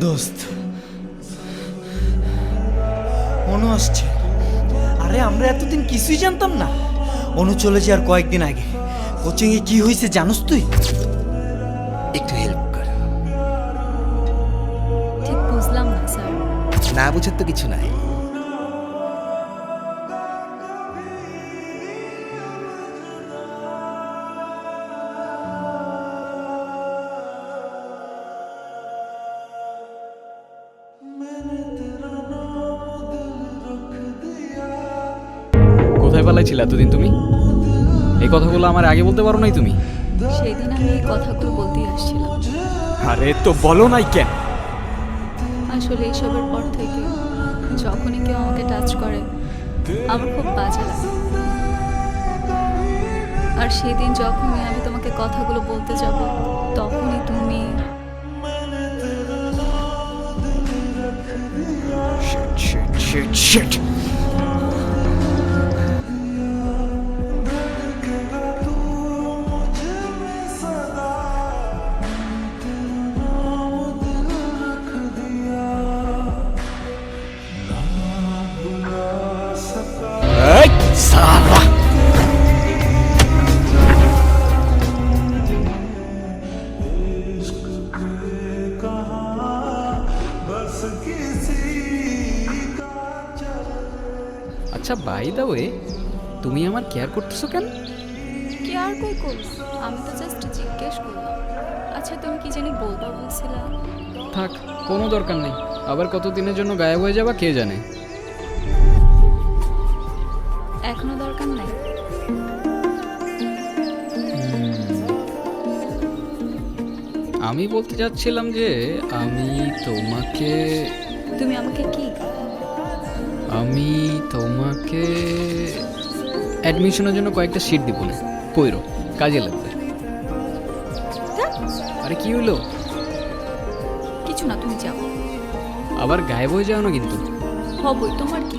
দোস্ত। অনু আসছে। আরে আমরা এতদিন কিছুই জানতাম না। অনু চলে আর কয়েকদিন আগে। কোচিং এ কি হয়েছে জানোস তুই? একটু হেল্প কর। ঠিক বুঝলাম না স্যার। না বুঝার তো কিছু নাই। কোথায় পালাইছিলে এতদিন তুমি? এই কথাগুলো আমার আগে বলতে পারো নাই তুমি? সেই দিন আমি এই কথাগুলো বলতেই আসছিলাম। আরে তো বলো নাই কেন? আসলে এইসবের পর থেকে যখনই কেউ আমাকে টাচ করে আমার খুব বাজে লাগে। আর সেদিন যখনই আমি তোমাকে কথাগুলো বলতে যাব তখনই তুমি Shit, shit, shit, shit. আচ্ছা বাই দা ওয়ে তুমি আমার কেয়ার করতেছো কেন? কি আর কই করব? আমি তো জাস্ট জিজ্ঞেস করলাম। আচ্ছা তুমি কি জানি বলবা বলছিলা? থাক কোনো দরকার নেই। আবার কত দিনের জন্য গায়েব হয়ে যাবা কে জানে? এখনও দরকার নাই। আমি বলতে চাচ্ছিলাম যে আমি তোমাকে তুমি আমাকে কি আমি তোমাকে অ্যাডমিশনের জন্য কয়েকটা সিট দিব না। পইরো কাজে লাগবে। আরে কি হলো কিছু না তুমি যাও। আবার গায়েব হয়ে যাও না কিন্তু? হবই তোমার কি?